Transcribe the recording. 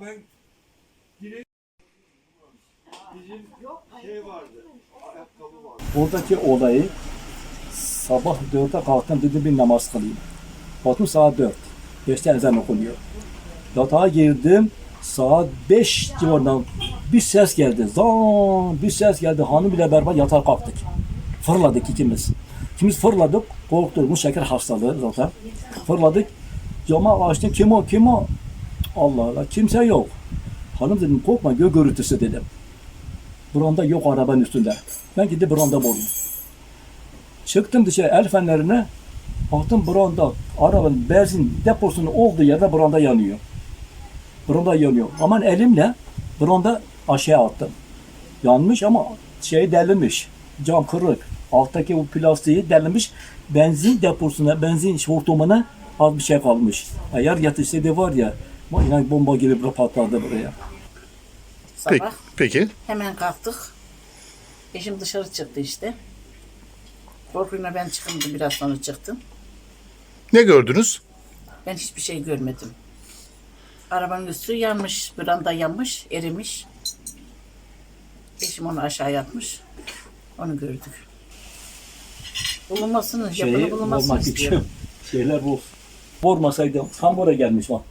ben direkt bizim şey vardı. Ayakkabı vardı. Oradaki olayı sabah dörtte kalktım dedim bir namaz kılayım. Baktım saat dört. Beşte ezan okunuyor. Yatağa girdim. Saat beş civarından bir ses geldi. Zan bir ses geldi. Hanım ile beraber yatağa kalktık. Fırladık ikimiz. İkimiz fırladık. Korktuk. Bu şeker hastalığı zaten. Fırladık. Cama açtım. Kim o? Kim o? Allah Allah. Kimse yok. Hanım dedim korkma gök gürültüsü dedim. Branda yok arabanın üstünde. Ben gidip branda buldum. Çıktım dışarı el fenerine. Baktım branda arabanın benzin deposunun olduğu yerde branda yanıyor. Branda yanıyor. Aman elimle branda aşağı attım. Yanmış ama şey delinmiş. Cam kırık. Alttaki o plastiği delinmiş. Benzin deposuna, benzin hortumuna az bir şey kalmış. Eğer yatışsaydı var ya, inan bomba gibi bir patladı buraya. Sabah Peki. Peki. hemen kalktık. Eşim dışarı çıktı işte. Korkuyla ben çıkınca biraz sonra çıktım. Ne gördünüz? Ben hiçbir şey görmedim. Arabanın üstü yanmış, branda yanmış, erimiş. Eşim onu aşağı yatmış. Onu gördük. Bulunmasını, şeyi yapını bulunmasını istiyorum. için şeyler bu. Vurmasaydı tam buraya gelmiş bak.